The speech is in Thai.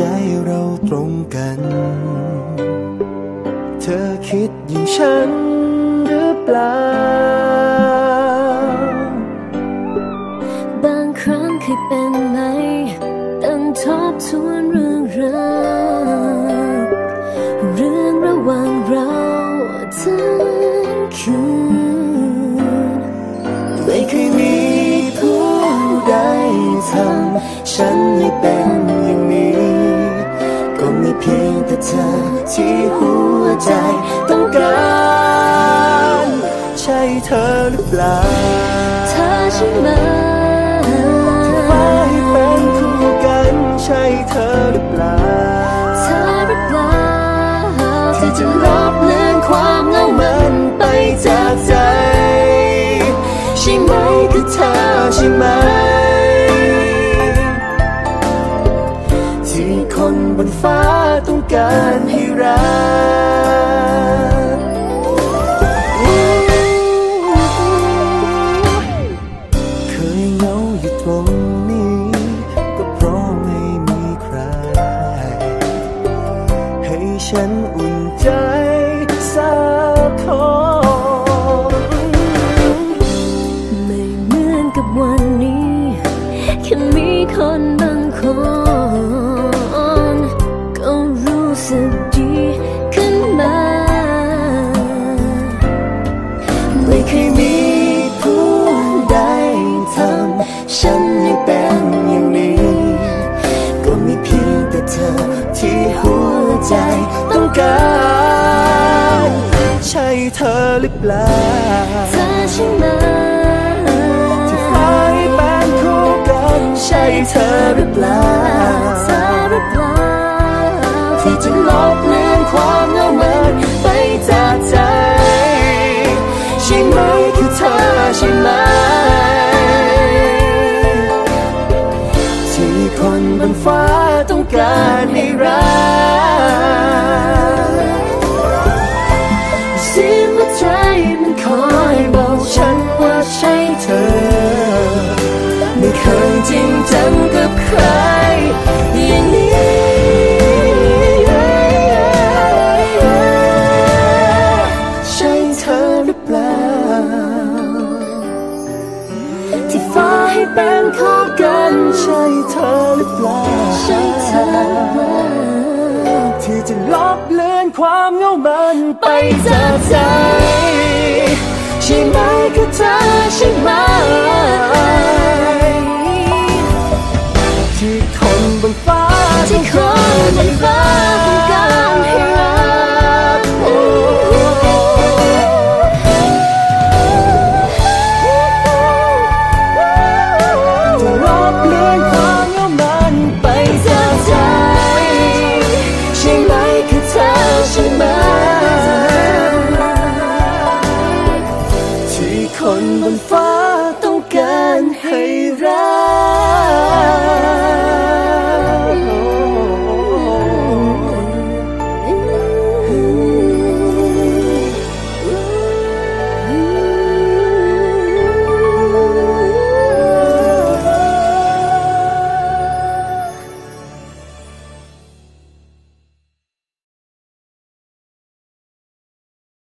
ใจเราตรงกัน เธอคิดอย่างฉันหรือเปล่า บางครั้งเคยเป็นไหมตั้งทบทวนเรื่องราวเรื่องระหว่างเราทั้งคืนไม่เคยมีผู้ใดทำฉันให้เป็นอย่างนี้ พียงแต่เธอที่หัวใจต้องการใช่เธอหรือเปล่าเธอใช่ไหมฟ้าให้เป็นคู่กันใช่เธอหรือเปล่าเธอหรือเปล่าที่จะลบเลือนความเหงามันไปจากใจ ใช่ไหมคือเธอใช่ไหมารให้รักเคยเหงาอยู่ตรงนี้ ก็เพราะไม่มีใคร ให้ฉันอุ่นใจสักคนไม่เหมือนกับวันนี้ แค่มีคนบางคน ไม่เคยมีผู้ใดทำฉันให้เป็นอย่างนี้ ก็มีเพียงแต่เธอที่หัวใจต้องการ ใช่เธอหรือเปล่า เธอใช่ไหมที่ฟ้าให้เป็นคู่กัน ใช่เธอหรือเปล่า รักเสียงหัวใจมันคอยบอกฉันว่าใช่เธอ ไม่เคยจริงจังกับใครอย่างนี้ใช่เธอหรือเปล่าที่ฝาให้เป็นข้อกัน ช่เธอหรือเปล่าใช่เธอหรือเปล่าที่จะลบเลือนความเหงามันไปจากใจใช่ไหมก็เธอใช่ไหม